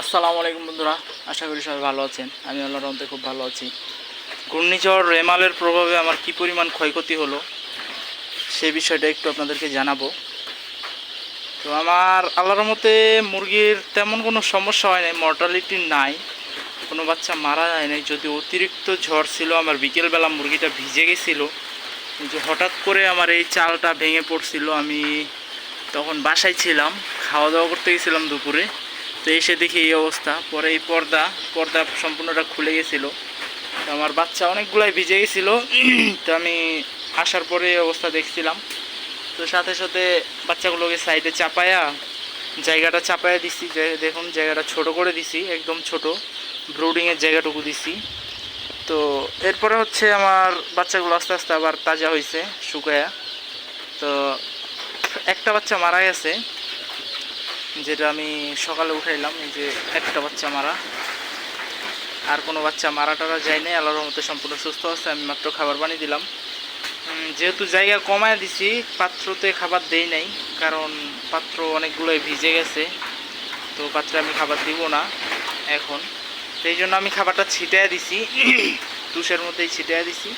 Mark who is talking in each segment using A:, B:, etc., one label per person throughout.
A: আসসালামু আলাইকুম বন্ধুরা, আশা করি সবাই ভালো আছেন। আমি আল্লাহ রহমতে খুব ভালো আছি। ঘূর্ণিঝড় রেমালের প্রভাবে আমার কি পরিমাণ ক্ষয়ক্ষতি হলো সেই বিষয়টা একটু আপনাদেরকে জানাব। তো আমার আল্লাহর রহমতে মুরগির তেমন কোনো সমস্যা হয় নাই মর্টালিটি নাই, কোনো বাচ্চা মারা যায় নাই, যদি অতিরিক্ত ঝড় ছিল, আমার বিকেলবেলা মুরগিটা ভিজে গেছিল কিন্তু হঠাৎ করে আমার এই চালটা ভেঙে পড়ছিল, আমি তখন বাসায় ছিলাম খাওয়া দাওয়া করতে গেছিলাম দুপুরে। তো এসে দেখি এই অবস্থা। পরে এই পর্দা পর্দা সম্পূর্ণটা খুলে গেছিল। তো আমার বাচ্চা অনেকগুলাই ভিজে গেছিল। তো আমি আসার পরে এই অবস্থা দেখছিলাম। তো সাথে সাথে বাচ্চাগুলোকে সাইডে চাপায়া, জায়গাটা চাপায়া দিছি। দেখুন, জায়গাটা ছোট করে দিছি, একদম ছোট। ব্রুডিংয়ের জায়গাটুকু দিছি। তো এরপরে হচ্ছে আমার বাচ্চাগুলো আস্তে আস্তে আবার তাজা হয়েছে শুকায়া। তো একটা বাচ্চা মারা গেছে। যেটা আমি সকালে উঠাইলাম এই যে একটা বাচ্চা মারা। আর কোনো বাচ্চা মারা টারা যায় নাই, আল্লাহর মতো সম্পূর্ণ সুস্থ আছে, আমি মাত্র খাবার পানি দিলাম। যেহেতু জায়গা কমায় দিছি, পাত্রতে খাবার দেই নাই, কারণ পাত্র অনেকগুলোই ভিজে গেছে, তো পাত্রে আমি খাবার দিব না এখন। সেই জন্য আমি খাবারটা ছিটায় দিছি, তুষের মধ্যেই ছিটায় দিছি,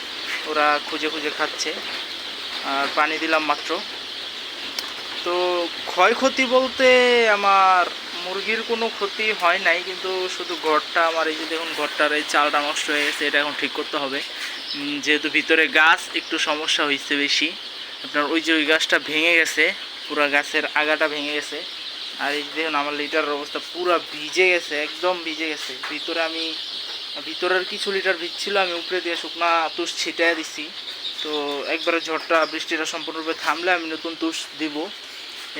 A: ওরা খুঁজে খুঁজে খাচ্ছে। আর পানি দিলাম মাত্র। ক্ষয়ক্ষতি বলতে আমার মুরগির কোনো ক্ষতি হয় নাই, কিন্তু শুধু ঘরটা আমার এই যে দেখুন ঘরটার এই চালটা নষ্ট হয়ে গেছে, এটা এখন ঠিক করতে হবে। যেহেতু ভিতরে গাছ, একটু সমস্যা হয়েছে বেশি। আপনার ওই যে ওই গাছটা ভেঙে গেছে, পুরো গাছের আগাটা ভেঙে গেছে। আর এই দেখুন আমার লিটারের অবস্থা পুরো ভিজে গেছে, একদম ভিজে গেছে। ভিতরে আমি, ভিতরের কিছু লিটার ভিজছিল আমি উপরে দিয়ে শুকনা তুষ ছিটায় দিছি। তো একবারে ঝড়টা, বৃষ্টিটা সম্পূর্ণরূপে থামলে আমি নতুন তুষ দিব।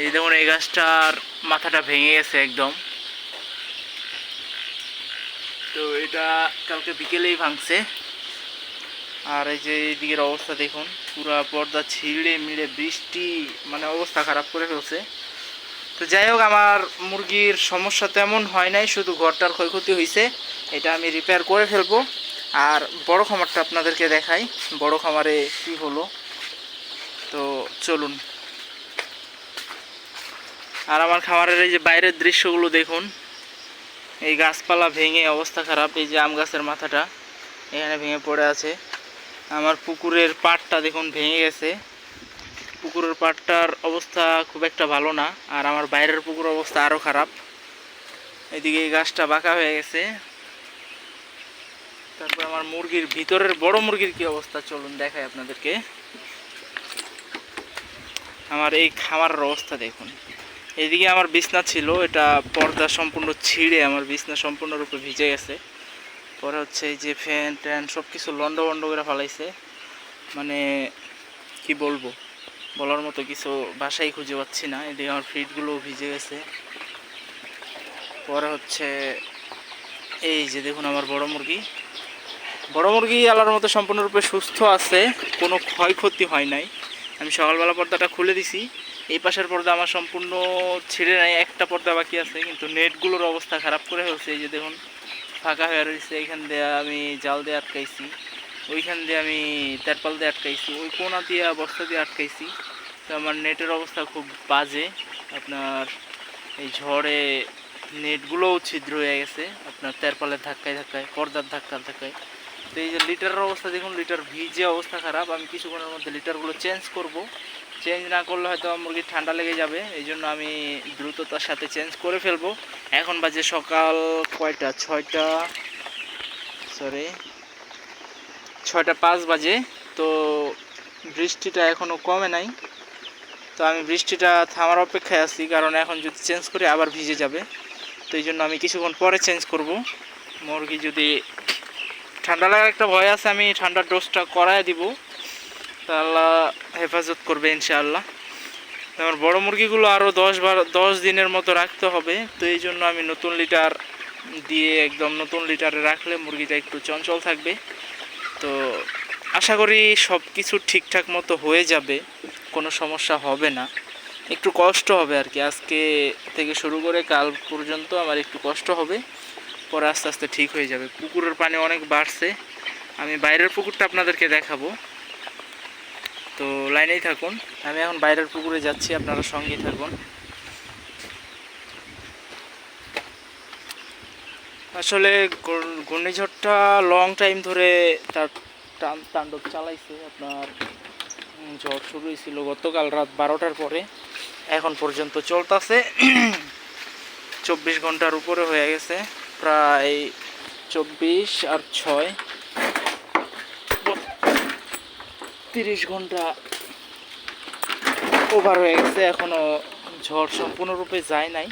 A: এই দেখুন, এই গাছটার মাথাটা ভেঙে গেছে একদম। তো এটা কালকে বিকেলেই ভাঙছে। আর এই যে এইদিকের অবস্থা দেখুন, পুরা পর্দা ছিঁড়ে মিড়ে বৃষ্টি মানে অবস্থা খারাপ করে ফেলছে। তো যাই হোক, আমার মুরগির সমস্যা তেমন হয় নাই, শুধু ঘরটার ক্ষয়ক্ষতি হয়েছে এটা আমি রিপেয়ার করে ফেলব। আর বড় খামারটা আপনাদেরকে দেখাই, বড় খামারে কি হলো। তো চলুন। আর আমার খামারের এই যে বাইরের দৃশ্যগুলো দেখুন, এই গাছপালা ভেঙে অবস্থা খারাপ, এই যে আম গাছের মাথাটা এখানে ভেঙে পড়ে আছে। আমার পুকুরের পাড়টা দেখুন ভেঙে গেছে। পুকুরের পাড়টার অবস্থা খুব একটা ভালো না, আর আমার বাইরের পুকুর অবস্থা আরও খারাপ। এদিকে এই গাছটা বাঁকা হয়ে গেছে। তারপর আমার মুরগির ভিতরের বড় মুরগির কি অবস্থা চলুন দেখায় আপনাদেরকে। আমার এই খামারের অবস্থা দেখুন। এদিকে আমার বিছনা ছিল, এটা পর্দা সম্পূর্ণ ছিঁড়ে আমার বিছনা সম্পূর্ণরূপে ভিজে গেছে। পরে হচ্ছে এই যে ফ্যান, ট্যান সব কিছু লন্ড বন্ড করে ফেলাইছে। মানে কি বলব, বলার মতো কিছু বাসাই খুঁজে পাচ্ছি না। এদিকে আমার ফিটগুলো ভিজে গেছে। পরে হচ্ছে এই যে দেখুন আমার বড় মুরগি। বড় মুরগি আলার মতো সম্পূর্ণরূপে সুস্থ আছে, কোনো ক্ষয়ক্ষতি হয় নাই। আমি সকালবেলা পর্দাটা খুলে দিছি। এই পাশের পর্দা আমার সম্পূর্ণ ছিঁড়ে নাই, একটা পর্দা বাকি আছে, কিন্তু নেটগুলোর অবস্থা খারাপ করে ফেলছে। এই যে দেখুন, ফাঁকা হয়ে রয়েছে, এইখান দিয়ে আমি জাল দিয়ে আটকাইছি, ওইখান দিয়ে আমি তেরপাল দিয়ে আটকাইছি, ওই কোনা দিয়ে, বস্তা দিয়ে আটকাইছি। তো আমার নেটের অবস্থা খুব বাজে, আপনার এই ঝড়ে নেটগুলোও ছিদ্র হয়ে গেছে, আপনার তেরপালের ধাক্কায় ধাক্কায়, পর্দার ধাক্কার ধাক্কায়। তো এই যে লিটারের অবস্থা, দেখুন, লিটার ভিজে অবস্থা খারাপ, আমি কিছুক্ষণের মধ্যে লিটারগুলো চেঞ্জ করব। চেঞ্জ না করলে হয়তো মুরগির ঠান্ডা লেগে যাবে। এই জন্য আমি দ্রুততার সাথে চেঞ্জ করে ফেলব। এখন বাজে সকাল কয়টা? ছয়টা সরি ছয়টা পাঁচ বাজে। তো বৃষ্টিটা এখনও কমে নাই। তো আমি বৃষ্টিটা থামার অপেক্ষায় আছি, কারণ এখন যদি চেঞ্জ করি আবার ভিজে যাবে। তো এই জন্য আমি কিছুক্ষণ পরে চেঞ্জ করব। মুরগি যদি ঠান্ডা লাগার একটা ভয় আছে, আমি ঠান্ডার ডোজটা করায় দিব। তা আল্লাহ হেফাজত করবে ইনশাআল্লাহ। আমার বড় মুরগিগুলো আরও দশ বারো, দশ দিনের মতো রাখতে হবে। তো এই জন্য আমি নতুন লিটার দিয়ে একদম নতুন লিটারে রাখলে মুরগিটা একটু চঞ্চল থাকবে। তো আশা করি সব কিছু ঠিকঠাক মতো হয়ে যাবে, কোনো সমস্যা হবে না। একটু কষ্ট হবে আর কি আজকে থেকে শুরু করে কাল পর্যন্ত আমার একটু কষ্ট হবে। পরে আস্তে আস্তে ঠিক হয়ে যাবে। পুকুরের পানি অনেক বাড়ছে। আমি বাইরের পুকুরটা আপনাদেরকে দেখাবো। তো লাইনেই থাকুন। আমি এখন বাইরের পুকুরে যাচ্ছি, আপনারা সঙ্গেই থাকুন। আসলে ঘূর্ণিঝড়টা লং টাইম ধরে তার টান- তাণ্ডব চালাইছে। আপনার ঝড় শুরু হয়েছিল গতকাল রাত বারোটার পরে। এখন পর্যন্ত চলতেছে। চব্বিশ ঘণ্টার উপরে হয়ে গেছে। প্রায় চব্বিশ আর ছয়। তিরিশ ঘণ্টা ওভার হয়ে গেছে এখনও ঝড় সম্পূর্ণরূপে যায় নাই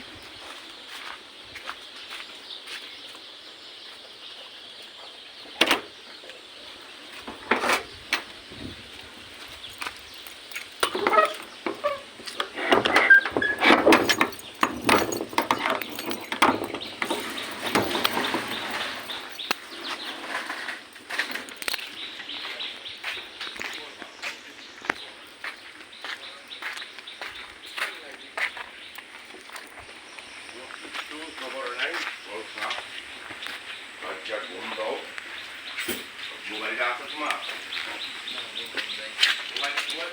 B: খবর নাই বলছা আচ্ছা কোন দাও মোবাইলটা আছে তোমার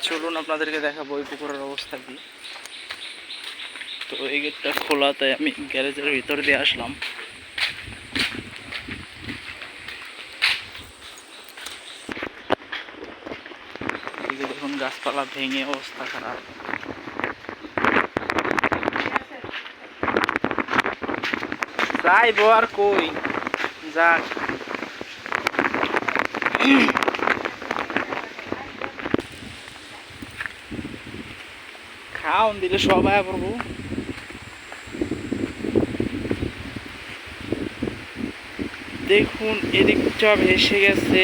A: চলুন, আপনাদেরকে দেখাবো ওই পুকুরের অবস্থা কি। তো এই গেটটা খোলা, তাই আমি গ্যারেজের ভিতর দিয়ে আসলাম। দেখুন, গাছপালা ভেঙে অবস্থা খারাপ। যাইবো আর কই, যাক। খাওন দিলে সবাই পড়ব দেখুন এদিকটা ভেসে গেছে,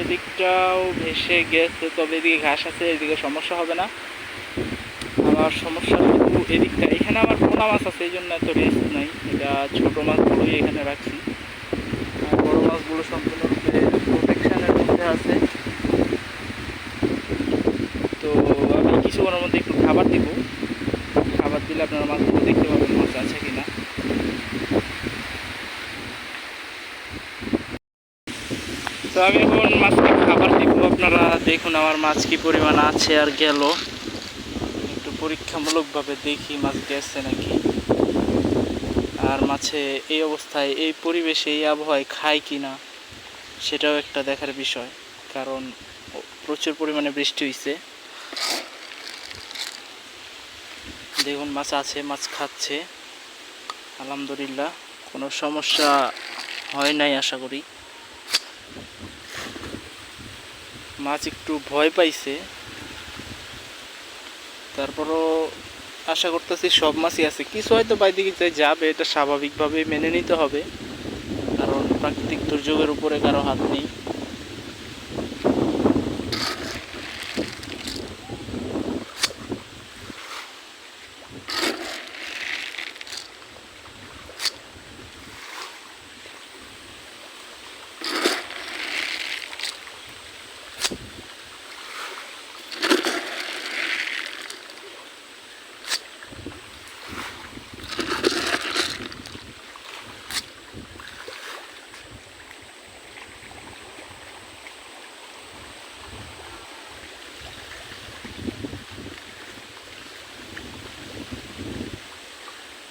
A: এদিকটাও ভেসে গেছে, তবে এদিকে ঘাস আছে, এদিকে সমস্যা হবে না। আমার সমস্যা শুধু এদিকটা, এখানে আমার পোনা মাছ আছে এই জন্য এত রিস্ক নাই। এটা ছোটো মাছগুলোই এখানে রাখছি। আর বড়ো মাছগুলো সম্পূর্ণরূপে প্রোটেকশানের মধ্যে আছে। তো আমি কিছুক্ষণের মধ্যে একটু খাবার দিব। খাবার দিলে আপনারা মাছগুলো দেখতে পাবেন মাছ আছে কিনা। তো আমি এখন মাছকে খাবার দিব। আপনারা দেখুন আমার মাছ কি পরিমাণ আছে আর গেল। একটু পরীক্ষামূলকভাবে দেখি মাছ গেছে নাকি। আর মাছে এই অবস্থায়, এই পরিবেশে, এই আবহাওয়ায় খায় কি না সেটাও একটা দেখার বিষয়, কারণ প্রচুর পরিমাণে বৃষ্টি হয়েছে দেখুন, মাছ আছে, মাছ খাচ্ছে। আলহামদুলিল্লাহ, কোনো সমস্যা হয় নাই, আশা করি। মাছ একটু ভয় পাইছে। তারপরও আশা করতেছি সব মাছই আছে। কিছু হয়তো যে যাবে, এটা স্বাভাবিকভাবে মেনে নিতে হবে। প্রাকৃতিক দুর্যোগের উপরে কারও হাত নেই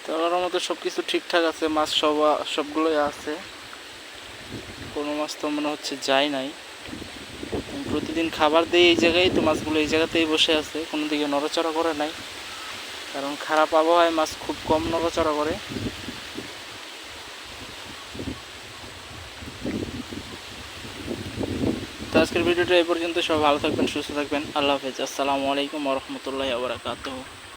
A: তার মতো সব কিছু ঠিকঠাক আছে, মাছ সব, সবগুলোই আছে। কোনো মাছ তো মনে হচ্ছে যায় নাই। প্রতিদিন খাবার দিই এই জায়গায়, তো মাছগুলো এই জায়গাতেই বসে আছে। কোনো দিকে নড়াচড়া করে নাই। কারণ খারাপ আবহাওয়ায় মাছ খুব কম নড়াচড়া করে। তো আজকের ভিডিওটা এই পর্যন্ত। সব ভালো থাকবেন, সুস্থ থাকবেন। আল্লাহ হাফেজ। আসসালামু আলাইকুম রহমতুল্লাহ আবরাকাতুহ